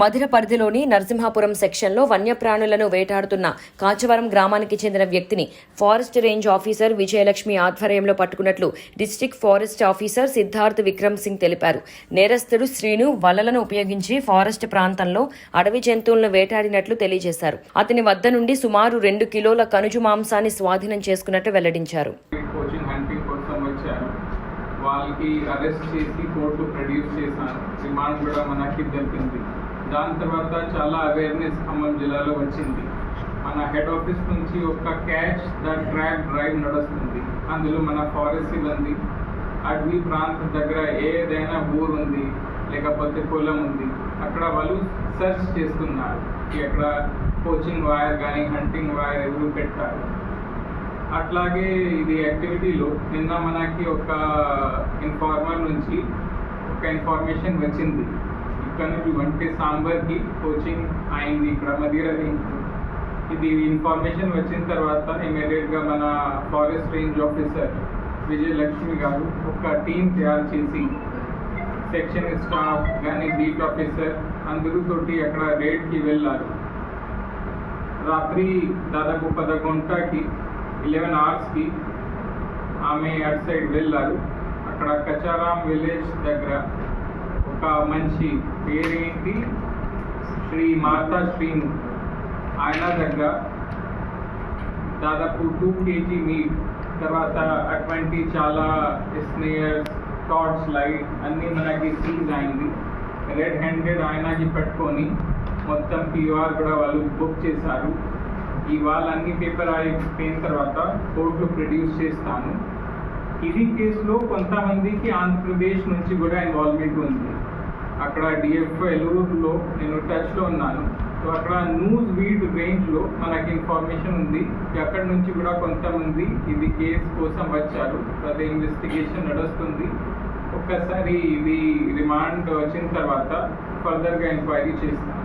మధిర పరిధిలోని నరసింహాపురం సెక్షన్లో వన్యప్రాణులను వేటాడుతున్న కాచవరం గ్రామానికి చెందిన వ్యక్తిని ఫారెస్ట్ రేంజ్ ఆఫీసర్ విజయలక్ష్మి ఆధ్వర్యంలో పట్టుకున్నట్లు district forest officer Siddharth Vikram Singh తెలిపారు. నేరస్తుడు శ్రీను వలలను ఉపయోగించి ఫారెస్ట్ ప్రాంతంలో అడవి జంతువులను వేటాడినట్లు తెలియజేశారు. అతని వద్ద నుండి సుమారు రెండు కిలోల కనుజు మాంసాన్ని స్వాధీనం చేసుకున్నట్టు వెల్లడించారు. వాళ్ళకి అరెస్ట్ చేసి కోర్టు ప్రొడ్యూస్ చేశాను రిమాండ్ కూడా మనకి దొరికింది దాని తర్వాత చాలా అవేర్నెస్ ఖమ్మం జిల్లాలో వచ్చింది. మన హెడ్ ఆఫీస్ నుంచి ఒక క్యాచ్ ద ట్రాక్ డ్రైవ్ నడుస్తుంది. అందులో మన ఫారెస్ట్ ఉంది అడవి ప్రాంతం దగ్గర ఏదైనా ఊరు ఉంది లేకపోతే పొలం ఉంది అక్కడ వాళ్ళు సెర్చ్ చేస్తున్నారు. ఎక్కడ కోచింగ్ వైర్ కానీ హంటింగ్ వైర్ ఎవరు పెట్టారు. అట్లాగే ఇది యాక్టివిటీలో నిన్న మనకి ఒక ఇన్ఫార్మర్ నుంచి ఒక ఇన్ఫర్మేషన్ వచ్చింది. ఇక్కడ నుంచి వంటి సాంబార్కి కోచింగ్ అయింది ఇక్కడ మదిర ఇది ఇన్ఫర్మేషన్ వచ్చిన తర్వాత ఇమీడియట్గా మన ఫారెస్ట్ రేంజ్ ఆఫీసర్ విజయలక్ష్మి గారు ఒక టీం తయారు చేసి సెక్షన్ స్టాఫ్ కానీ బీట్ ఆఫీసర్ అందరితోటి అక్కడ రేడ్కి వెళ్ళారు. రాత్రి దాదాపు పదకొంటకి ఇలెవెన్ అవర్స్కి ఆమె అటు సైడ్ వెళ్ళారు. అక్కడ కచారాం విలేజ్ దగ్గర ఒక మంచి పేరేంటి? శ్రీ మాతా శ్రీను. ఆయన దగ్గర దాదాపు టూ కేజీ మీట్ తర్వాత అటువంటి చాలా స్నేయర్స్ టార్చ్ లైట్ అన్నీ మనకి సీజ్ అయింది. రెడ్ హ్యాండెడ్ ఆయనకి పట్టుకొని మొత్తం పిఆర్ కూడా వాళ్ళు బుక్ చేశారు. ఇవాళ అన్ని పేపర్ అయిపోయిన తర్వాత కోర్టు ప్రొడ్యూస్ చేస్తాను. ఇది కేసులో కొంతమందికి ఆంధ్రప్రదేశ్ నుంచి కూడా ఇన్వాల్వ్మెంట్ ఉంది. అక్కడ డిఎఫ్ ఎలూరులో నేను టచ్లో ఉన్నాను. సో అక్కడ న్యూస్ వీడ్ రేంజ్లో మనకి ఇన్ఫర్మేషన్ ఉంది. అక్కడ నుంచి కూడా కొంతమంది ఇది కేసు కోసం వచ్చారు. అదే ఇన్వెస్టిగేషన్ నడుస్తుంది. ఒక్కసారి ఇది రిమాండ్ వచ్చిన తర్వాత ఫర్దర్గా ఎంక్వైరీ చేస్తాను.